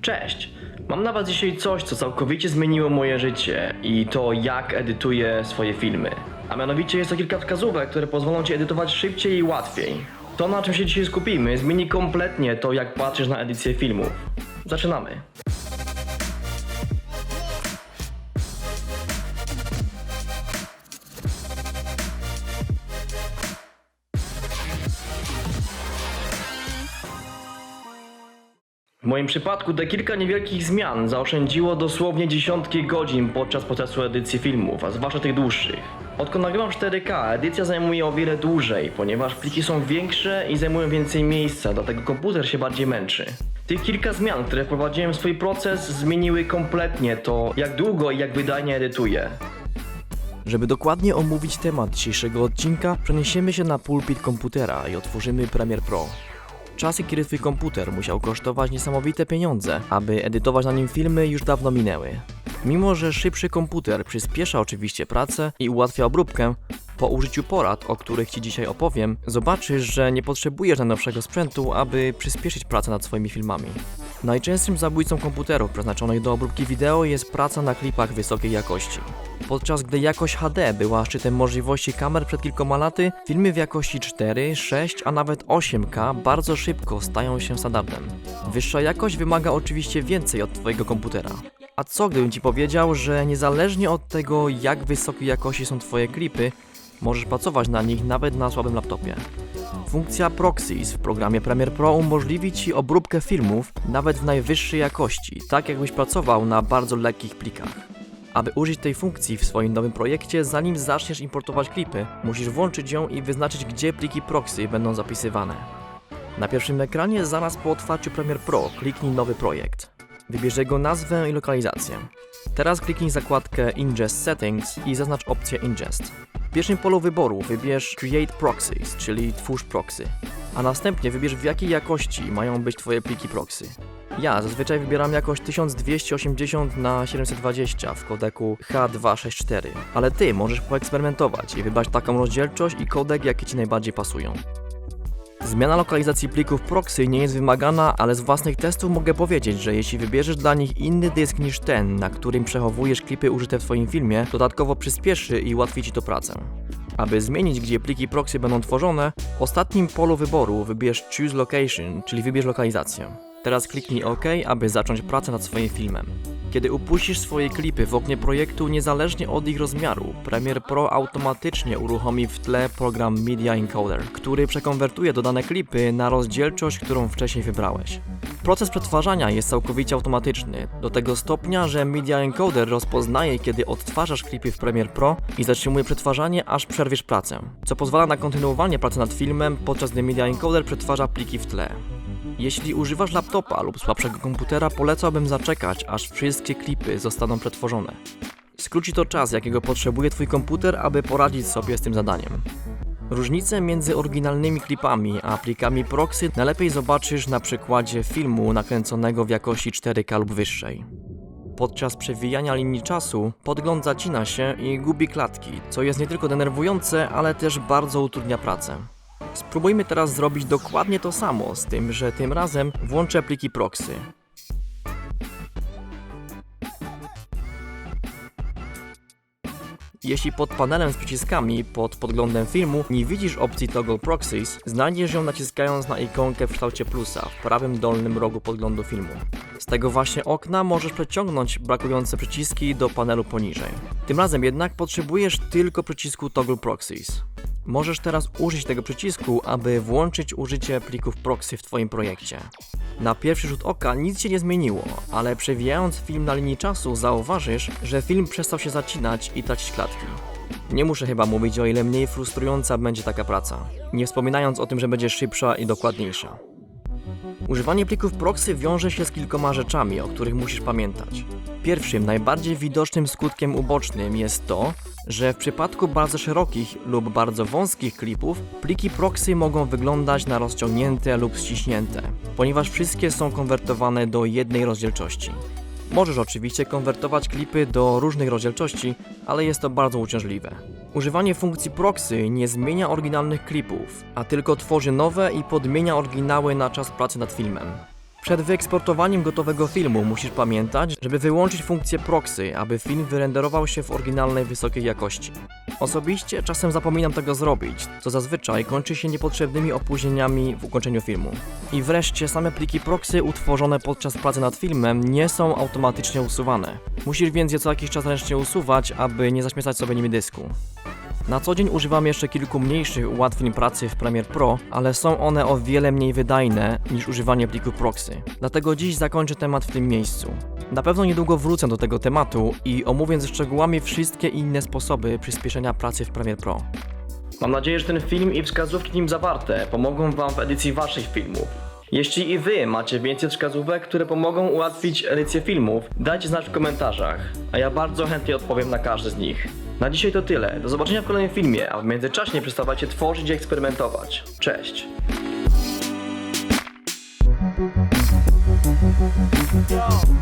Cześć! Mam na Was dzisiaj coś, co całkowicie zmieniło moje życie i to, jak edytuję swoje filmy. A mianowicie jest to kilka wskazówek, które pozwolą Ci edytować szybciej i łatwiej. To, na czym się dzisiaj skupimy, zmieni kompletnie to, jak patrzysz na edycję filmów. Zaczynamy. Moim przypadku te kilka niewielkich zmian zaoszczędziło dosłownie dziesiątki godzin podczas procesu edycji filmów, a zwłaszcza tych dłuższych. Odkąd nagrywam 4K, edycja zajmuje o wiele dłużej, ponieważ pliki są większe i zajmują więcej miejsca, dlatego komputer się bardziej męczy. Tych kilka zmian, które wprowadziłem w swój proces, zmieniły kompletnie to, jak długo i jak wydajnie edytuję. Żeby dokładnie omówić temat dzisiejszego odcinka, przeniesiemy się na pulpit komputera i otworzymy Premiere Pro. Czasy, kiedy twój komputer musiał kosztować niesamowite pieniądze, aby edytować na nim filmy, już dawno minęły. Mimo, że szybszy komputer przyspiesza oczywiście pracę i ułatwia obróbkę, po użyciu porad, o których Ci dzisiaj opowiem, zobaczysz, że nie potrzebujesz najnowszego sprzętu, aby przyspieszyć pracę nad swoimi filmami. Najczęstszym zabójcą komputerów przeznaczonych do obróbki wideo jest praca na klipach wysokiej jakości. Podczas gdy jakość HD była szczytem możliwości kamer przed kilkoma laty, filmy w jakości 4, 6, a nawet 8K bardzo szybko stają się standardem. Wyższa jakość wymaga oczywiście więcej od Twojego komputera. A co gdybym Ci powiedział, że niezależnie od tego jak wysokiej jakości są Twoje klipy, możesz pracować na nich nawet na słabym laptopie. Funkcja Proxies w programie Premiere Pro umożliwi Ci obróbkę filmów nawet w najwyższej jakości, tak jakbyś pracował na bardzo lekkich plikach. Aby użyć tej funkcji w swoim nowym projekcie, zanim zaczniesz importować klipy, musisz włączyć ją i wyznaczyć, gdzie pliki proxy będą zapisywane. Na pierwszym ekranie, zaraz po otwarciu Premiere Pro, kliknij Nowy projekt. Wybierz jego nazwę i lokalizację. Teraz kliknij zakładkę Ingest Settings i zaznacz opcję Ingest. W pierwszym polu wyboru wybierz Create Proxies, czyli Twórz Proxy, a następnie wybierz w jakiej jakości mają być Twoje pliki proxy. Ja zazwyczaj wybieram jakość 1280 na 720 w kodeku H264, ale Ty możesz poeksperymentować i wybrać taką rozdzielczość i kodek, jakie Ci najbardziej pasują. Zmiana lokalizacji plików proxy nie jest wymagana, ale z własnych testów mogę powiedzieć, że jeśli wybierzesz dla nich inny dysk niż ten, na którym przechowujesz klipy użyte w Twoim filmie, dodatkowo przyspieszy i ułatwi Ci to pracę. Aby zmienić, gdzie pliki proxy będą tworzone, w ostatnim polu wyboru wybierz Choose Location, czyli wybierz lokalizację. Teraz kliknij OK, aby zacząć pracę nad swoim filmem. Kiedy upuścisz swoje klipy w oknie projektu, niezależnie od ich rozmiaru, Premiere Pro automatycznie uruchomi w tle program Media Encoder, który przekonwertuje dodane klipy na rozdzielczość, którą wcześniej wybrałeś. Proces przetwarzania jest całkowicie automatyczny, do tego stopnia, że Media Encoder rozpoznaje, kiedy odtwarzasz klipy w Premiere Pro i zatrzymuje przetwarzanie, aż przerwiesz pracę, co pozwala na kontynuowanie pracy nad filmem, podczas gdy Media Encoder przetwarza pliki w tle. Jeśli używasz laptopa lub słabszego komputera, polecałbym zaczekać, aż wszystkie klipy zostaną przetworzone. Skróci to czas, jakiego potrzebuje Twój komputer, aby poradzić sobie z tym zadaniem. Różnice między oryginalnymi klipami a plikami proxy najlepiej zobaczysz na przykładzie filmu nakręconego w jakości 4K lub wyższej. Podczas przewijania linii czasu podgląd zacina się i gubi klatki, co jest nie tylko denerwujące, ale też bardzo utrudnia pracę. Spróbujmy teraz zrobić dokładnie to samo, z tym, że tym razem włączę pliki proxy. Jeśli pod panelem z przyciskami pod podglądem filmu nie widzisz opcji Toggle Proxies, znajdziesz ją naciskając na ikonkę w kształcie plusa w prawym dolnym rogu podglądu filmu. Z tego właśnie okna możesz przeciągnąć brakujące przyciski do panelu poniżej. Tym razem jednak potrzebujesz tylko przycisku Toggle Proxies. Możesz teraz użyć tego przycisku, aby włączyć użycie plików proxy w Twoim projekcie. Na pierwszy rzut oka nic się nie zmieniło, ale przewijając film na linii czasu zauważysz, że film przestał się zacinać i tracić klatki. Nie muszę chyba mówić o ile mniej frustrująca będzie taka praca, nie wspominając o tym, że będzie szybsza i dokładniejsza. Używanie plików proxy wiąże się z kilkoma rzeczami, o których musisz pamiętać. Pierwszym, najbardziej widocznym skutkiem ubocznym jest to, że w przypadku bardzo szerokich lub bardzo wąskich klipów, pliki proxy mogą wyglądać na rozciągnięte lub ściśnięte, ponieważ wszystkie są konwertowane do jednej rozdzielczości. Możesz oczywiście konwertować klipy do różnych rozdzielczości, ale jest to bardzo uciążliwe. Używanie funkcji proxy nie zmienia oryginalnych klipów, a tylko tworzy nowe i podmienia oryginały na czas pracy nad filmem. Przed wyeksportowaniem gotowego filmu musisz pamiętać, żeby wyłączyć funkcję proxy, aby film wyrenderował się w oryginalnej wysokiej jakości. Osobiście czasem zapominam tego zrobić, co zazwyczaj kończy się niepotrzebnymi opóźnieniami w ukończeniu filmu. I wreszcie same pliki proxy utworzone podczas pracy nad filmem nie są automatycznie usuwane. Musisz więc je co jakiś czas ręcznie usuwać, aby nie zaśmiecać sobie nimi dysku. Na co dzień używam jeszcze kilku mniejszych ułatwień pracy w Premiere Pro, ale są one o wiele mniej wydajne niż używanie pliku proxy. Dlatego dziś zakończę temat w tym miejscu. Na pewno niedługo wrócę do tego tematu i omówię ze szczegółami wszystkie inne sposoby przyspieszenia pracy w Premiere Pro. Mam nadzieję, że ten film i wskazówki nim zawarte pomogą Wam w edycji Waszych filmów. Jeśli i Wy macie więcej wskazówek, które pomogą ułatwić edycję filmów, dajcie znać w komentarzach, a ja bardzo chętnie odpowiem na każdy z nich. Na dzisiaj to tyle, do zobaczenia w kolejnym filmie, a w międzyczasie przestawajcie tworzyć i eksperymentować. Cześć! Uh,